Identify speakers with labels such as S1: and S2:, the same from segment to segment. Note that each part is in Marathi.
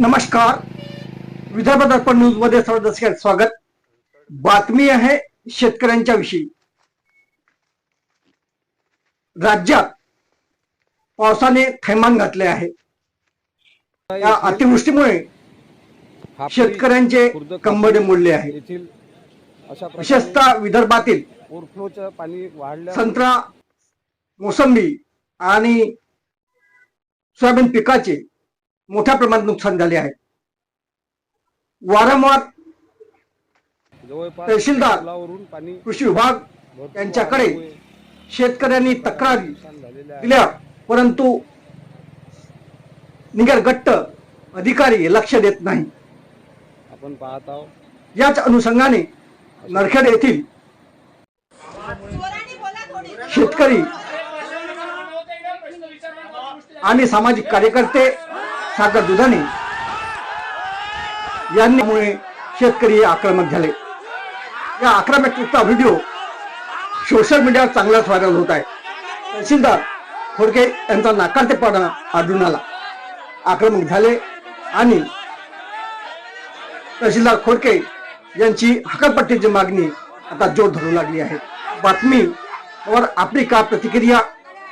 S1: नमस्कार. विदर्भ दर्पण न्यूजमध्ये सर्व दर्शकांचं स्वागत. बातमी आहे शेतकऱ्यांच्या विषयी. राज्यात पावसाने थैमान घातले आहे. या अतिवृष्टीमुळे शेतकऱ्यांचे कंबडे मोडले आहे. विशेषतः विदर्भातील
S2: पाणी
S1: संत्रा मोसंबी आणि सोयाबीन पिकाचे मोठ्या प्रमाणात नुकसान झाले आहे. वारंवार तहसीलदार, कृषी विभाग यांच्याकडे शेतकऱ्यांनी तक्रारी दिल्या. परंतु निगर गट्ट अधिकारी लक्ष देत नाही.
S2: आपण पाहत आहोत.
S1: याच अनुषंगाने नरखेड येथील शेतकरी आणि सामाजिक कार्यकर्ते सागर दुधाने यांनीमुळे शेतकरी आक्रमक झाले. या आक्रमकतेचा व्हिडिओ सोशल मीडियावर चांगलाच व्हायरल होत आहे. तहसीलदार खोडके यांचा नाकारतेपणा आढळून आला. आक्रमक झाले आणि तहसीलदार खोडके यांची हकालपट्टीची मागणी आता जोर धरू लागली आहे. बातमीवर आपली का प्रतिक्रिया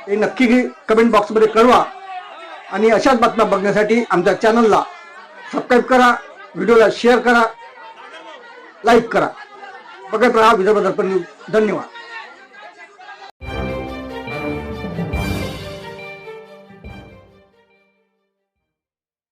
S1: हे नक्की कमेंट बॉक्समध्ये कळवा. आणि अशाच बातम्या बघण्यासाठी आमच्या चॅनलला सबस्क्राईब करा व्हिडिओला शेअर करा लाईक करा. बघत राहा विदर्भ दर्पण न्यूज. धन्यवाद.